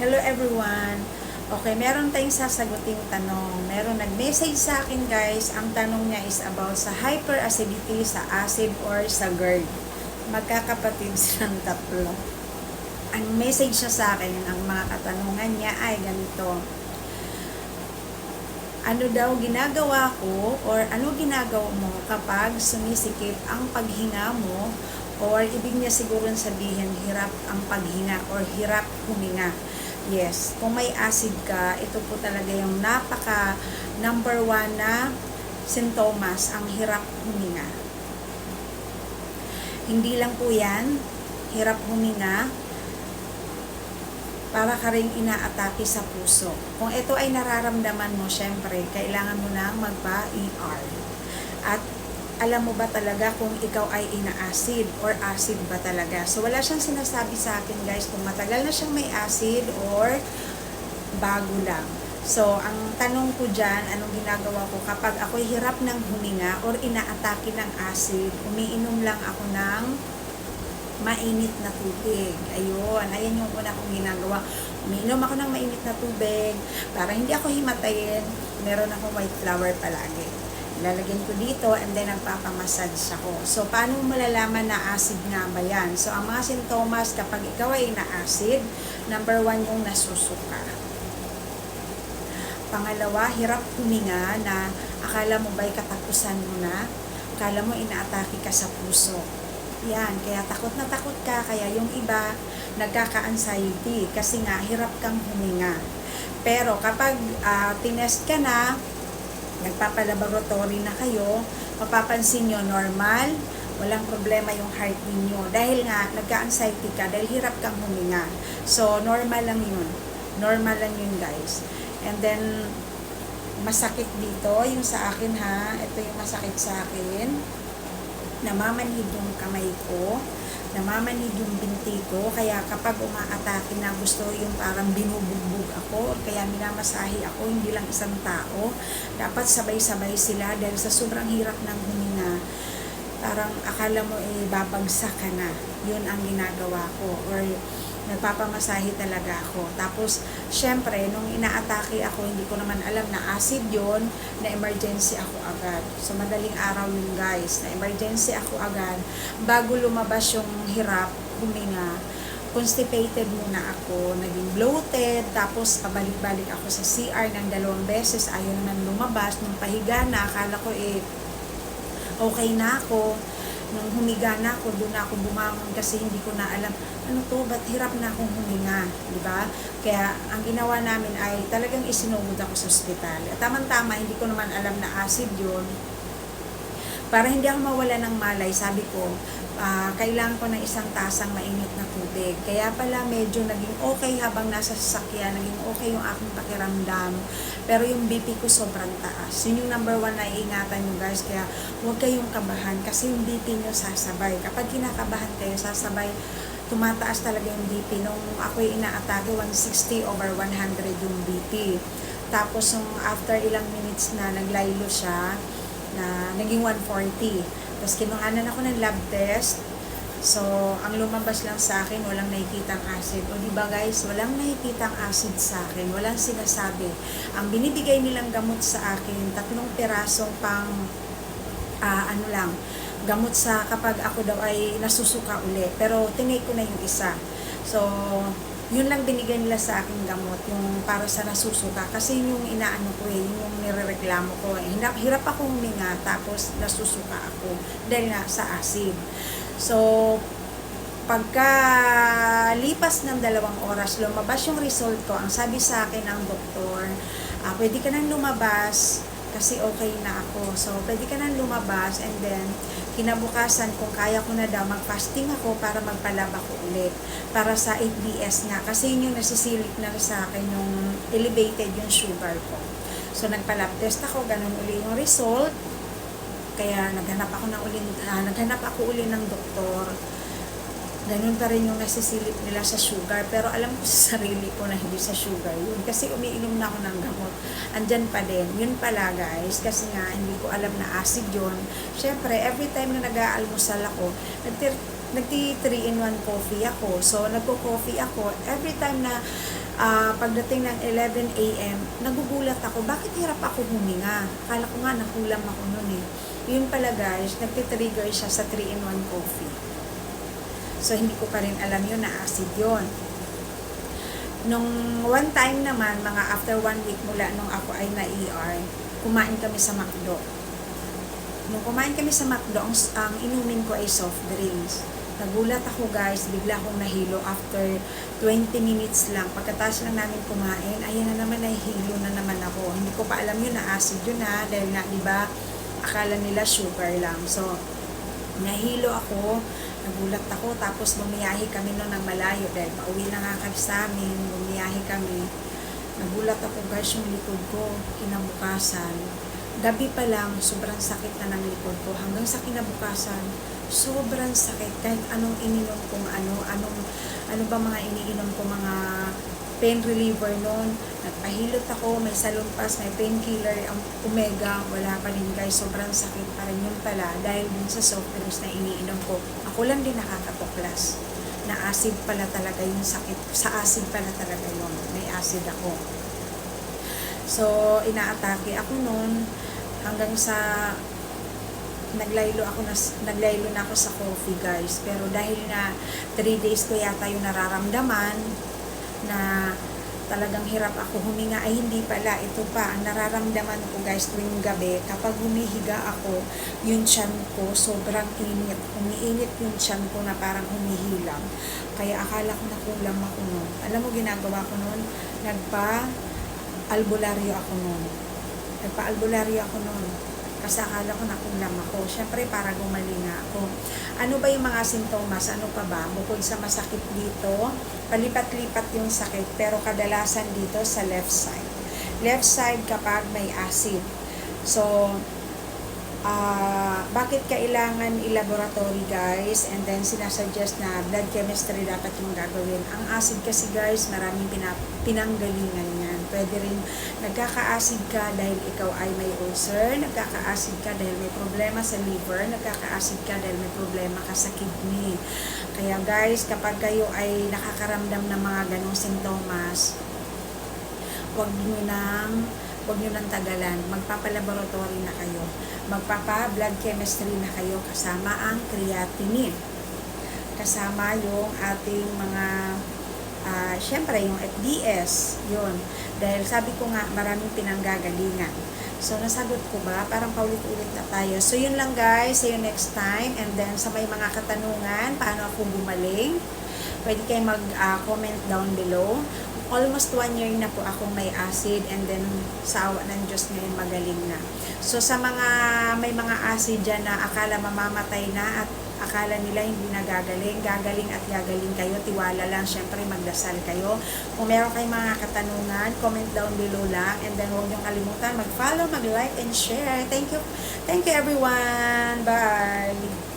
Hello everyone! Okay, meron tayong sasaguting tanong. Meron nag-message sa akin guys. Ang tanong niya is about sa hyperacidity, sa acid, or sa GERD. Magkakapatid silang tatlo. Ang message niya sa akin, ang mga katanungan niya ay ganito. Ano daw ginagawa ko or ano ginagawa mo kapag sumisikip ang paghinga mo or ibig niya siguro sabihin hirap ang paghinga or hirap huminga. Yes, kung may acid ka, ito po talaga yung napaka number one na sintomas, ang hirap huminga. Hindi lang po yan, hirap huminga, para ka rin inaatake sa puso. Kung ito ay nararamdaman mo, syempre, kailangan mo na magpa-ER. At alam mo ba talaga kung ikaw ay ina-acid or acid ba talaga? So, wala siyang sinasabi sa akin, guys, kung matagal na siyang may acid or bago lang. So, ang tanong ko dyan, anong ginagawa ko? Kapag ako'y hirap ng huminga or inaatake ng acid, umiinom lang ako ng mainit na tubig. Ayun, ayan yung una kong ginagawa. Umiinom ako ng mainit na tubig para hindi ako himatayin. Meron akong white flower palagi. Lalagyan ko dito and then nagpapamassage ako. So, paano mo malalaman na acid nga ba yan? So, ang mga sintomas kapag ikaw ay na-acid, number one yung nasusuka. Pangalawa, hirap huminga na akala mo ba'y katapusan mo na? Akala mo inaatake ka sa puso. Yan, kaya takot na takot ka, kaya yung iba nagkaka-anxiety kasi nga hirap kang huminga. Pero kapag uh, tinest ka na, nagpapalaboratory na kayo, mapapansin nyo normal, walang problema yung heart ninyo. Dahil nga, nagka-anxiety ka, dahil hirap kang huminga. So, normal lang yun. Normal lang yun, guys. And then, masakit dito, yung sa akin ha, ito yung masakit sa akin namamanhid yung kamay ko, namamanhid yung binti ko, kaya kapag umaatake na gusto yung parang binubugbog ako, kaya minamasahe ako, hindi lang isang tao, dapat sabay-sabay sila dahil sa sobrang hirap ng huminga, parang akala mo eh babagsak ka na. Yun ang ginagawa ko. Or nagpapamasahe talaga ako. Tapos, syempre, nung inaatake ako, hindi ko naman alam na acid yon na emergency ako agad. So, madaling araw yun guys, na emergency ako agad. Bago lumabas yung hirap, huminga, constipated muna ako, naging bloated, tapos pabalik-balik ako sa CR ng dalawang beses, ayaw naman lumabas, nung pahiga na, akala ko eh, okay na ako, nung humiga na ako, doon ako bumangon kasi hindi ko na alam, ano to, ba't hirap na akong huminga, di ba? Kaya ang ginawa namin ay talagang isinugod ako sa ospital. At tamang-tama, hindi ko naman alam na acid yun. Para hindi ako mawala ng malay, sabi ko, uh, kailangan ko ng isang tasang mainit na tubig. Kaya pala medyo naging okay habang nasa sasakyan, naging okay yung aking pakiramdam. Pero yung BP ko sobrang taas. Yun yung number one na iingatan nyo guys. Kaya huwag kayong kabahan kasi yung BP nyo sasabay. Kapag kinakabahan kayo, sasabay tumataas talaga yung BP. Nung ako'y inaatake, 160 over 100 yung BP. Tapos, yung after ilang minutes na naglaylo siya, na naging 140. Tapos kinuhanan ako ng lab test. So, ang lumabas lang sa akin, walang nakikitang acid. O di ba guys, walang nakikitang acid sa akin, walang sinasabi. Ang binibigay nilang gamot sa akin, tatlong pirasong pang, uh, ano lang, gamot sa kapag ako daw ay nasusuka uli. Pero tinake ko na yung isa. So, yun lang binigay nila sa akin gamot, yung para sa nasusuka. Kasi yung inaano ko eh, yung nirereklamo ko eh. Hirap, ako huminga, tapos nasusuka ako dahil nga sa acid. So, pagka lipas ng dalawang oras, lumabas yung result ko. Ang sabi sa akin ng doktor, uh, pwede ka nang lumabas kasi okay na ako. So, pwede ka nang lumabas and then kinabukasan kung kaya ko na daw mag-fasting ako para magpalab ako ulit. Para sa 8DS nga. Kasi yun yung nasisilip na sa akin yung elevated yung sugar ko. So nagpalab test ako ganun uli yung result. Kaya naghanap ako ng uli uh, naghanap ako uli ng doktor ganun pa rin yung nasisilip nila sa sugar. Pero alam ko sa sarili ko na hindi sa sugar yun. Kasi umiinom na ako ng gamot. Andyan pa din. Yun pala guys. Kasi nga, hindi ko alam na acid yun. Siyempre, every time na nag-aalmusal ako, nagti 3 in 1 coffee ako. So, nagko-coffee ako. Every time na Ah, pagdating ng 11 a.m., nagugulat ako, bakit hirap ako huminga? Akala ko nga nakulam ako noon eh. Yun pala guys, nagtitrigger siya sa 3-in-1 coffee. So, hindi ko pa rin alam yun na acid yun. Nung one time naman, mga after one week mula nung ako ay na-ER, kumain kami sa McDo. Nung kumain kami sa McDo, ang, ang inumin ko ay soft drinks. Nagulat ako guys, bigla akong nahilo after 20 minutes lang. Pagkatapos lang namin kumain, ayan na naman, nahihilo na naman ako. Hindi ko pa alam yun na acid yun ha, dahil nga, di ba, akala nila sugar lang. So, nahilo ako, nagulat ako, tapos bumiyahe kami noon ng malayo dahil pauwi na nga kami sa amin, bumiyahe kami. Nagulat ako guys yung likod ko, kinabukasan. Gabi pa lang, sobrang sakit na ng likod ko. Hanggang sa kinabukasan, sobrang sakit. Kahit anong ininom kong ano, anong, ano ba mga iniinom ko, mga pain reliever noon. Nagpahilot ako, may salumpas, may painkiller, ang omega, wala pa rin guys. Sobrang sakit pa rin yun pala dahil dun sa soft na iniinom ko. Ako lang din nakakatuklas na acid pala talaga yung sakit. Sa acid pala talaga yun. May acid ako. So, inaatake ako noon hanggang sa naglaylo ako na naglaylo na ako sa coffee guys pero dahil na 3 days ko yata yung nararamdaman na talagang hirap ako huminga. Ay hindi pala. Ito pa ang nararamdaman ko guys tuwing gabi kapag humihiga ako yung tiyan ko sobrang init. Umiinit yung tiyan ko na parang humihilang. Kaya akala ko nakulam ako noon. Alam mo ginagawa ko noon? Nagpa albularyo ako noon. Nagpa albularyo ako noon kasi akala ko nakulam ako. Siyempre, para gumaling ako. Ano ba yung mga sintomas? Ano pa ba? Bukod sa masakit dito, palipat-lipat yung sakit, pero kadalasan dito sa left side. Left side kapag may acid. So, ah bakit kailangan i-laboratory guys? And then, sinasuggest na blood chemistry dapat yung gagawin. Ang acid kasi guys, maraming pina- pinanggalingan yan. Pwede rin nagkaka-acid ka dahil ikaw ay may ulcer, nagkaka-acid ka dahil may problema sa liver, nagkaka-acid ka dahil may problema ka sa kidney. Kaya guys, kapag kayo ay nakakaramdam ng mga ganong sintomas, huwag nyo nang huwag nyo nang tagalan. Magpapalaboratory na kayo. Magpapa-blood chemistry na kayo kasama ang creatinine. Kasama yung ating mga ah syempre yung FDS, yun. Dahil sabi ko nga, maraming pinanggagalingan. So, nasagot ko ba? Parang paulit-ulit na tayo. So, yun lang guys. See you next time. And then, sa may mga katanungan, paano ako gumaling? Pwede kayo mag-comment down below. Almost one year na po akong may acid and then sa awa ng Diyos ngayon magaling na. So sa mga may mga acid dyan na akala mamamatay na at akala nila hindi na gagaling, gagaling at gagaling kayo, tiwala lang, syempre magdasal kayo. Kung meron kayong mga katanungan, comment down below lang and then huwag niyong kalimutan mag-follow, mag-like and share. Thank you. Thank you everyone. Bye.